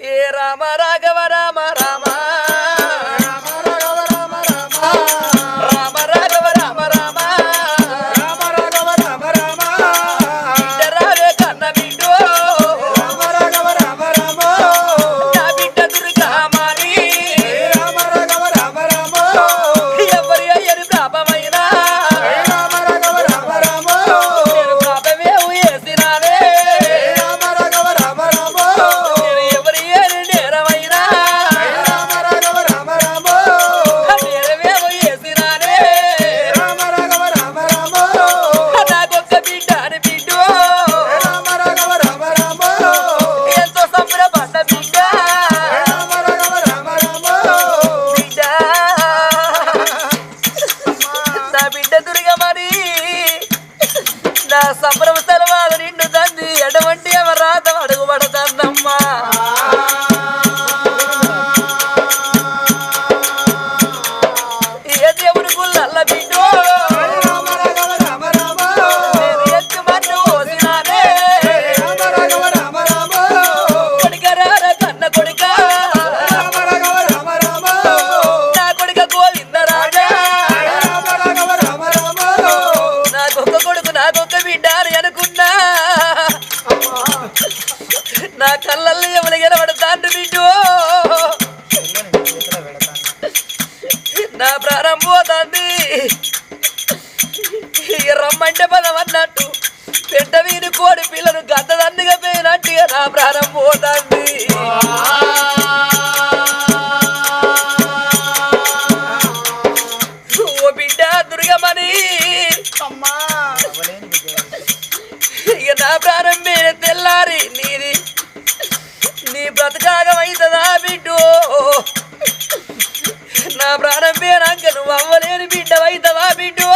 Rama Raghava Rama బ్రతకాగమవుతుందా బిడ్డు? నా ప్రాణం పేరాక నువ్వు అవ్వలేని బిడ్డవైతవా బిడ్డు?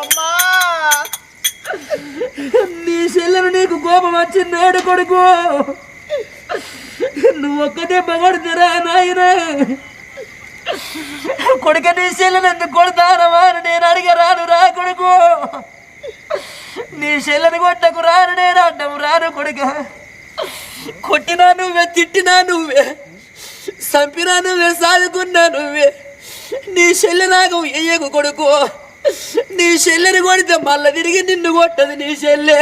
అమ్మా. నీ చెల్లెలు నీకు కోపం వచ్చింది కొడుకు. నువ్వు ఒక్కదే పగడుతురా నాయన. కొడుక నీ చెల్లెలు ఎందుకు కొడతారవా నేను అడిగరాను రా కొడుకు. నీ చెల్లెని కొట్టకు రాను నేను అడ్డం రాను కొడుక. కొట్టినా నువ్వే తిట్టినా నువ్వే. చంపినా నువ్వే సాదుకున్నా నువ్వే. నీ చెల్లె నాకు ఎయ్యకు కొడుకు. నీ చెల్లెని కొడితే మళ్ళా తిరిగి నిన్ను కొట్టదు నీ చెల్లె.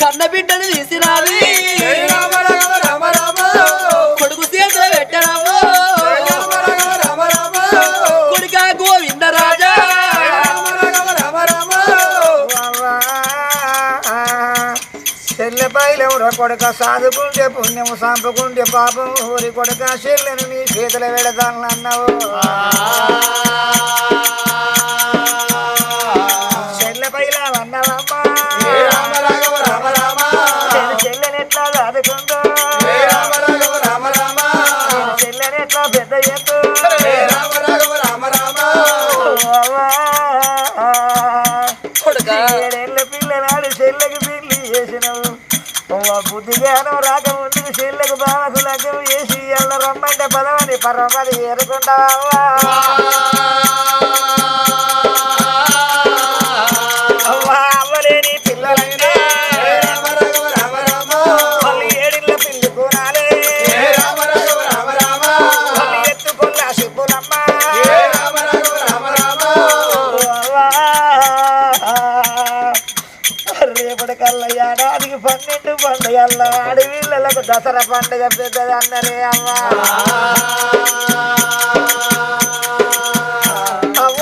కన్నబిడ్డను తీసిరావి పైలెవర కొడక సాదుకుంటే పుణ్యము సంపుకుంటే పాపం ఊరి కొడక చెల్లెను నీ చేతుల పెడతాను అన్నావు చెల్లె పైల అన్నావమ్మా జయ రామ రామ రామ రామ. నేను చెల్లెని ఎట్లా సాదుకుంటూ జయ రామ రామ రామ రామ. నేను చెల్లెని ఎట్లా పెద్ద ఎత్తు రామ రామ రామ. బుద్ధి జ్ఞానం రాకముందుకు చెల్లెకు బావకు లగ్గం ఏసీ ఎల్ల రమ్మంటే పదవని పరమది ఏరుకుంటావా? దసరా పండుగ పెద్దది అన్నరే అమ్మా.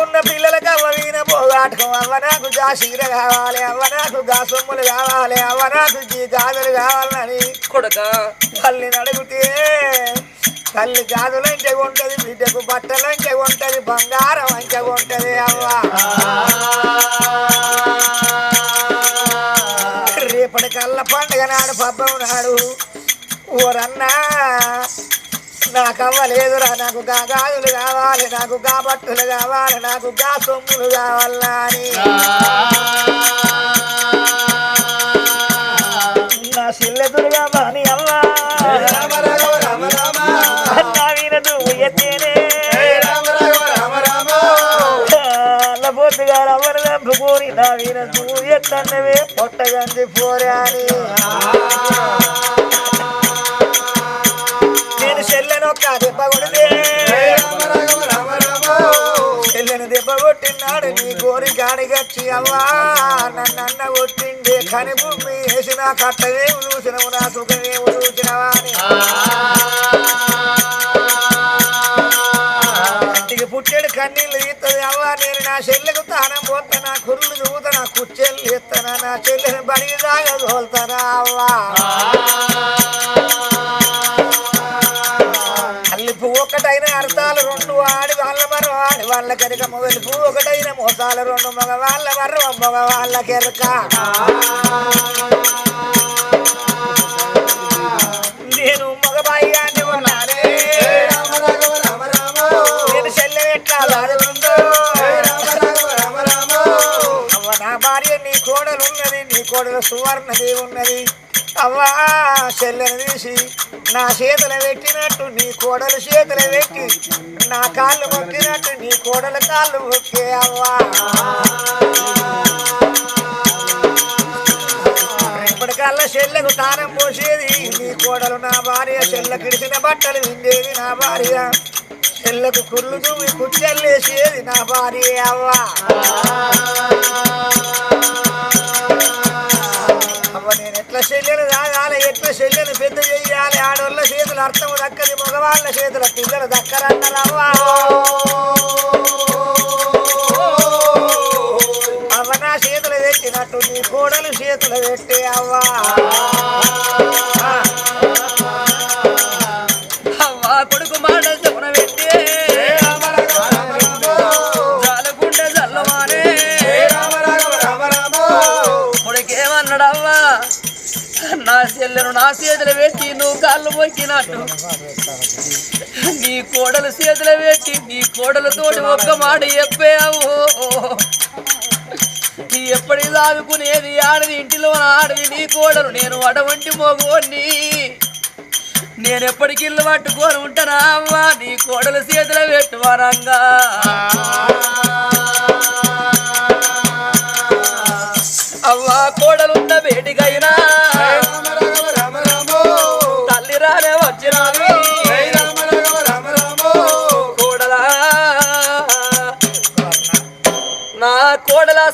ఉన్న పిల్లలకు అవ్వ వీణ పోగాటకం అవ్వ నాకు గా చీర కావాలి అవ్వ నాకు గా సొమ్ములు కావాలి అవ్వ నాకు ఈ గాజులు కావాలని కొడుక. తల్లిని అడిగితే తల్లి గాజులంటే ఉంటది బిడ్డకు బట్టలంటే ఉంటది బంగారం అంచె ఉంటది అవ్వ. రేపటి కల్ల పండుగ నాడు పబ్బం నాడు ఓరన్నా నాకు అవ్వలేదురా నాకు గా గాజులు కావాలి నాకు గా బట్టలు కావాలి నాకు గా సొమ్ములు కావాలా అని. నా సిల్లెదురుగా మాని అవ్వా నా వీర నువ్వు ఎత్తేనే. అల్లబోతుగా రవ్వను చంపుకొని నా వీర నువ్వు ఎత్తన్నవే. పొట్టగంది పోరే అవ్వా నన్నన్న కొట్టిండే కని భూమి వేసిన కట్టవేము చూసినవు నా సుఖమేము చూసినవా అని. ఇంటికి పుట్టేడు కన్నీళ్ళు తీస్తుంది అవ్వా నేను నా చెల్లెకు తానం పోతా నా కుర్లు చూతా నా కుచ్చెళ్ళు ఎత్తానా నా చెల్లెని బడికి దాగా తోలుతానా అవ్వా? మగవాళ్ళ ఆడి వాళ్ళ కెరక ఒకటైన మోసాల రెండు మగవాళ్ళ వాళ్ళ మగవాళ్ళ కెరక. నేను మగబాయిగాన్ని ఉన్నానే నేను చెల్లె ఎట్లా లాదుకుందో అవ్వ నా భార్య నీ కోడలు ఉన్నది నీ కోడలు సువర్ణది ఉన్నది. అవ్వా చెల్లెను తీసి నా చేతులు పెట్టినట్టు నీ కోడలు చేతులు పెట్టి నా కాళ్ళు మొక్కినట్టు నీ కోడలు కాళ్ళు మొక్కే అవ్వా. ఇప్పటికల్లా చెల్లెకు తానం పోసేది నీ కోడలు నా భార్య చెల్ల కిడిసిన బట్టలు విండేది నా భార్య. చెల్లకు కుర్లు చూపి కుచ్చెల్లేసేది నా భార్య అవ్వా. అవ్వ నేను ఎట్లా చెల్లెలు ఎట్లా చెల్లెలు పెద్ద చెయ్యాలి ఆడవాళ్ళ చేతులు అర్థము దక్కది మగవాళ్ళ చేతుల పిల్లలు దక్కరన్నరవ్వా అవ్వ నా చేతులు పెట్టినట్టు నీ కోడలు చేతులు పెట్టే అవ్వా. అన్నట్టు. నీ కోడలు చేతులు పెట్టి నీ కోడలతోటి ఒక్క మాట చెప్పావు. నీ ఎప్పటికి దాదుకునేది ఆడది ఇంటిలో ఆడది నీ కోడలు నేను అటువంటి మోగోని నేను ఎప్పటికి ఇల్లు పట్టుకొని ఉంటానా అమ్మా నీ కోడలు చేతులు పెట్టువారంగా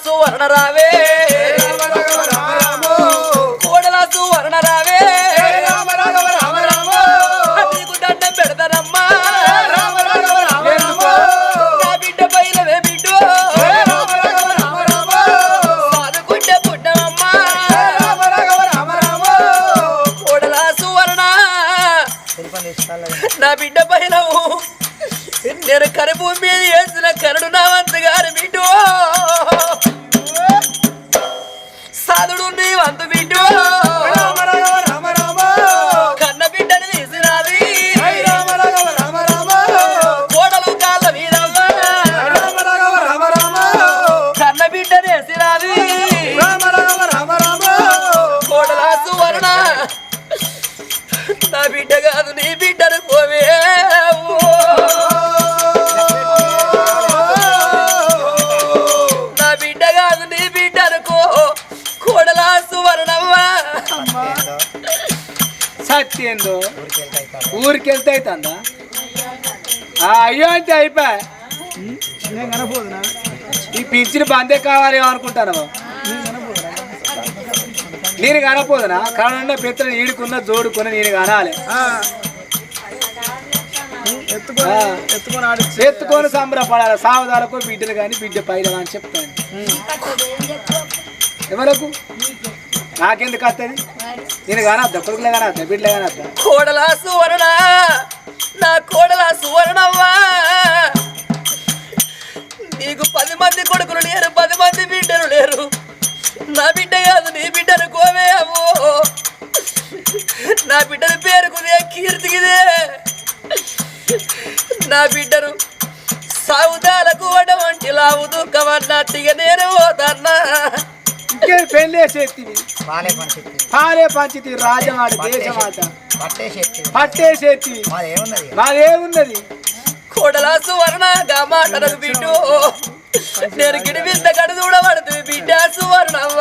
సువర్ణ రావే. కోడల సువర్ణ రావే. నీకు దండం పెడతానమ్మా. నా బిడ్డ పైలవే పుట్టమమ్మా కోడల సువర్ణ. నా బిడ్డ పైలవు. నేను కనుభూమి మీద వేసిన కరుడు నా వంతు గారు బిడ్డో. నా బిడ్డ కాదు నీ బిడ్డనుకో కోడల సువర్ణమ్మ. సత్యందో ఊరికి వెళ్తా అవుతాడు. ఊరికి వెళ్తే అవుతుందా అయ్యో అంటే అయిపోయా? ఈ పింఛన్ బందే కావాలి అనుకుంటాను నేను కనపోదునా కనున్న పెత్తలు ఈడుకున్న జోడుకున్న నేను కనాలి. ఎత్తుకొని సంబరపడాలి. సావదాలకు బిడ్డలు కానీ బిడ్డ పైన అని చెప్తాను. ఎవరకు? నాకెందుకు వస్తుంది నేను కానద్దా కొడుకులే కానద్దా బిడ్డలే కానద్దా కోడల సువర్ణ నా కోడల సువర్ణమ్మ నీకు పది మంది కొడుకులు లేరు పది మంది బిడ్డలు లేరు. నా బిడ్డ కాదు నీ బిడ్డను కోవే అమ్మో నా బిడ్డని పేరుకుదే కీర్తికిదే నా బిడ్డను సాగుదాలకు వడవంటి లావు దుఃఖమన్నట్టుగా నేను పోతన్నా ఇంకే పెళ్ళి బాలే పని చెప్తుంది పాలే పంచితి రాజమాట దేశమాట పట్టేసి ఎత్తివి పట్టేసేత్తివి మాది ఏమున్నది మాదేమున్నది? కోడల సువర్ణ మాటలకు బిడ్డు. నేను గిడివింద కడు చూడబడుతుంది బిడ్డ సువర్ణవ్వ.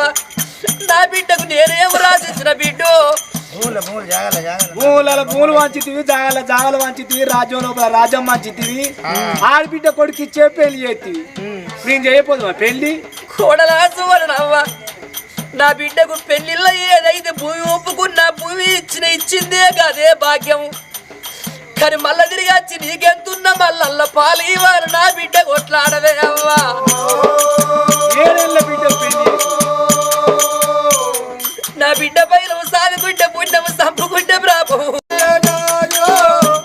నా బిడ్డకు నేనేం రాసిచ్చిన బిడ్డు? భూములు భూములు వంచితివి జాగల జాగలు వంచితివి రాజ్యం లోపల రాజ్యం వంచితివి. ఆడబిడ్డ కొడుకు ఇచ్చే పెళ్ళి చేతివి. నేను చేయకపోదు పెళ్ళి? నా బిడ్డకు పెళ్ళిళ్ళ ఏదైతే భూమి ఒప్పుకున్నా భూమి ఇచ్చిన ఇచ్చిందే కదే భాగ్యం. కానీ మళ్ళా తిరిగి వచ్చి నీకెంతున్నా మళ్ళల్ల పాలు ఇవ్వరు నా బిడ్డ కొట్లాడవే అవ్వా. ఏడేళ్ళ బిడ్డ పెళ్ళి. నా బిడ్డ పైన సాదుకుంటే పుణ్యము సంపుకుంటే ప్రాపము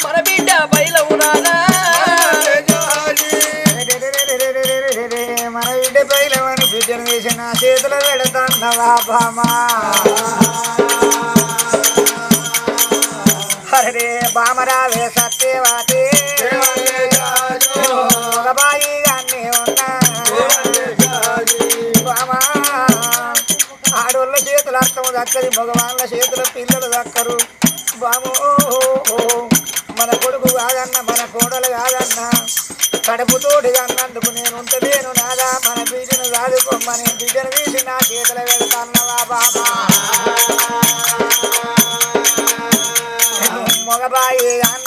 మన బిడ్డ పైలవు నానా మన బిడ్డ పైలవని బిడ్డను వేసి నా చేతులు పెడతాన్నవా బామా హరే బామరావే సత్యవాటి ఆడోళ్ళ చేతులు అర్థం దక్కది మగవాళ్ళ చేతుల పిల్లలు దక్కరు. బామో మన కొడుకు కాదన్న మన కోడలు కాదన్న కడుపుతోటి అన్నందుకు నేను ఉంటలేను నాదా మన బిడ్డను సాదుకోమని బిడ్డను తీసి నా చేతుల వెళ్తాన్నవా బామా మగబాయి గాన్ని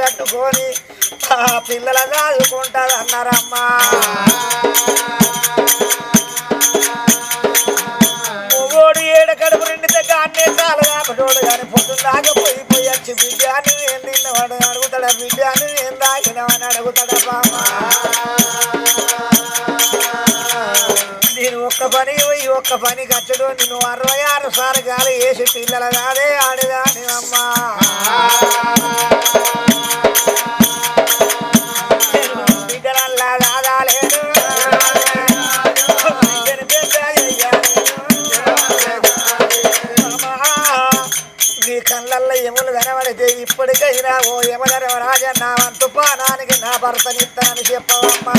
కట్టుకొని ఆ పిల్లల చదువుకుంటారు అన్నారమ్మా. మొగోడు ఏడు కడుపు నిండితే కానీ చాలు కాకటోడు కానీ పొద్దున్న దాకా పోయి పోయి వచ్చి బిడ్డ అని ఏం తిన్నవాడు అడుగుతాడా. బిడ్డ అని ఏం తాగినవని అడుగుతాడా బామ్మ నేను ఒక్క పని పోయి ఒక్క పని కట్టడు. నేను అరవై ఆరు సార్లు గాలి వేసి పిల్లల కాదే ఆడదాని అమ్మా. నా వంతు పానానికి నా భర్తనిస్తానని చెప్పవమ్మా.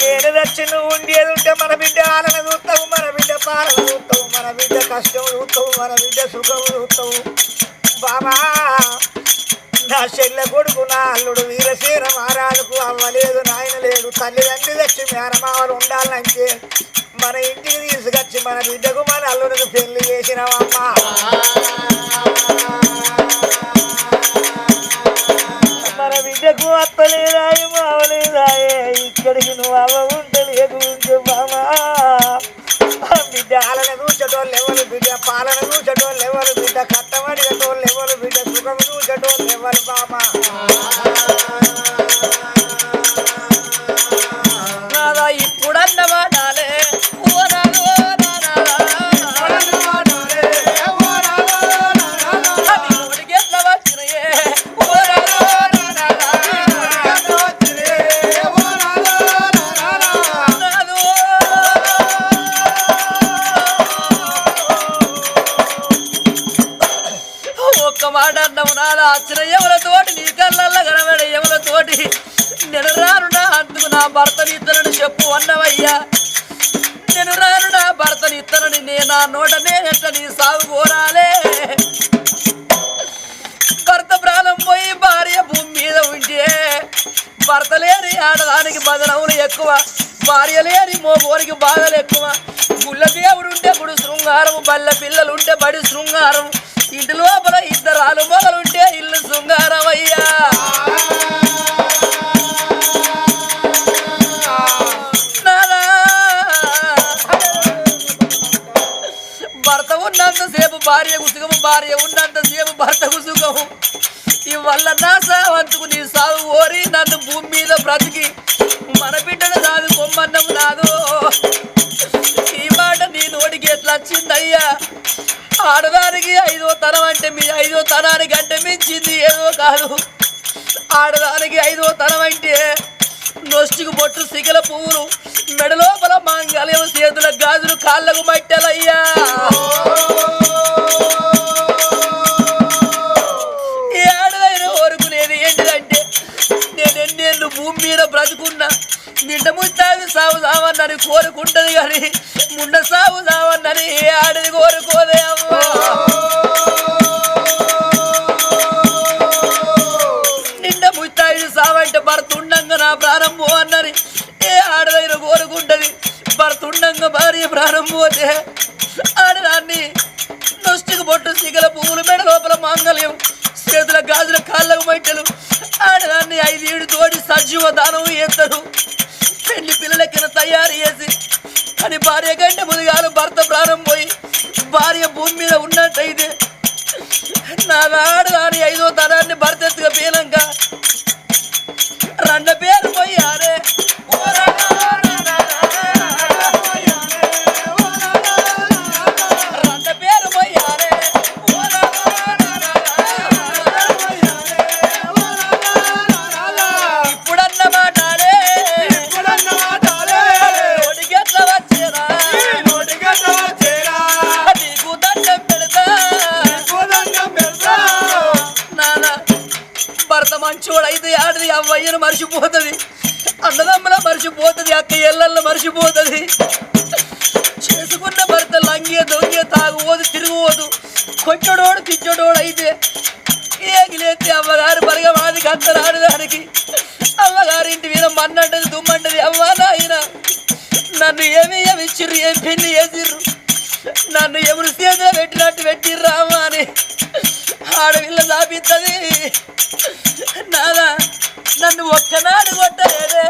నేను తెచ్చి ఉండేది ఉంటే మన బిడ్డ ఆలన చూస్తావు మన బిడ్డ పాలన చూస్తావు మన బిడ్డ కష్టం చూస్తావు మన బిడ్డ సుఖం చూస్తావు. బాబా నా చెల్లె కొడుకు నా అల్లుడు వీరశీర మహారాజుకు అవ్వలేదు నాయన లేడు తల్లిదండ్రి తెచ్చి మేనమావలు ఉండాలంటే మన ఇంటికి తీసుకొచ్చి మన బిడ్డకు మన అల్లుడికి పెళ్ళి చేసినవమ్మా. మన బిడ్డకు అత్తలేదాయ మావలేదాయే ఇక్కడికి నువ్వు అవ్వ ఉండలేదు చెప్పామా బిడ్డ ఆలన చూచటోళ్ళు ఎవరు బిడ్డ పాలన చూచటోళ్ళు ఎవరు బిడ్డ కట్టమడిగటోళ్ళు ఎవరు బిడ్డ సుఖం చూచటోళ్ళు ఎవరు బామా ఆడదానికి బదనవులు ఎక్కువ. భార్య లేని మోగోరికి బాధలు ఎక్కువ. గుళ్ళ దేవుడు ఉంటే గుడి శృంగారం బల్ల పిల్లలు ఉంటే బడి శృంగారం ఇంటి లోపల ఇద్దరు అలుమగలుంటే ఇల్లు శృంగారం అయ్యా భర్త ఉన్నంతసేపు భార్యకు సుఖము భార్య ఉన్నంతసేపు భర్తకు సుఖము. వల్ల నా సావంతుకు నీ సాగు ఓరి నన్ను భూమి మీద బ్రతికి మన బిడ్డను కాదు కొమ్మన్నం నాదు. ఈ మాట నీ నోటికి ఎట్లా వచ్చిందయ్యా? ఆడదానికి ఐదో తరం అంటే మీ ఐదో తరానికి అంటే మించింది ఏదో కాదు. ఆడదానికి ఐదో తరం అంటే నొస్టికి బొట్టు సిగల పువ్వులు మెడలోపల మాంగళ్యం చేతుల గాజులు కాళ్ళకు మట్టెలయ్యా. నిండ ముత్తాది సాగు సావన్నని కోరుకుంటది కానీ ముండ సాగు సావన్నని ఏ ఆడది కోరుకోదే అమ్మా. నిండ ముత్తాయి సావంటే భర్త ఉండంగా నా ప్రారంభం పో అన్నది. ఏ ఆడదైన కోరుకుంటది భర్త ఉండంగా భార్య ప్రారంభం పోతే ఆడదాన్ని నొష్టికి బొట్టు సిగల పువ్వులు మెడ లోపల మాంగళ్యం చేతుల గాజుల కాళ్ళకు మైటలు. ఆడదాన్ని ఐదేడు తోడి సజీవ దానం ఎత్తరు పెళ్ళి పిల్లలకిన తయారు చేసి అని భార్య కంటే ముదిగాలు భర్త ప్రాణం పోయి భార్య భూమి మీద ఉన్నట్టయితే నా ఆడదాని ఐదో తరాన్ని భర్త ఎత్తుగా పేలంక రెండు పేరు పోయి ఆరే నన్ను చేతిలో పెట్టినట్టు పెట్టిర్రా అమ్మా అని ఆడపిల్ల దాపిస్తుంది నాదా నన్ను ఒక్కనాడు కొట్టలేదే.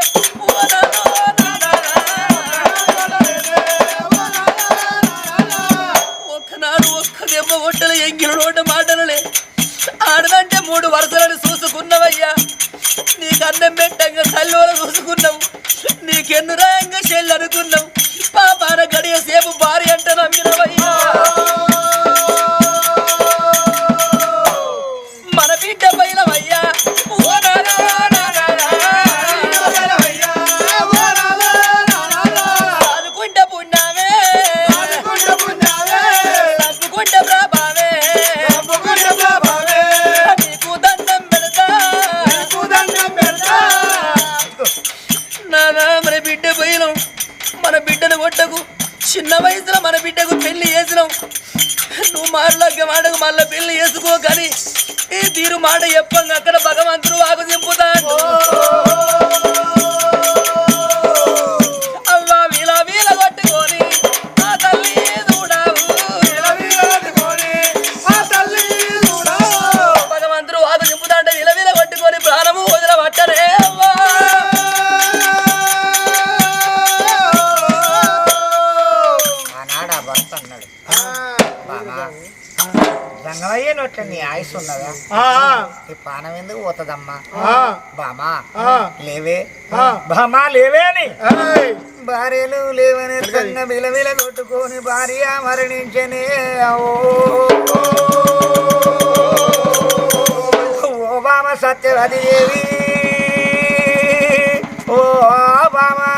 అట్లా నీ ఆయుష్ ఉన్నదా? నీ పానం ఎందుకు పోతుందమ్మా? బామా? లేవే. బామా లేవే భార్యలు లేవని కన్న విలవిల కొట్టుకొని భార్య మరణించనే. ఓ. బామ సత్యవతి దేవి. ఓ బామా.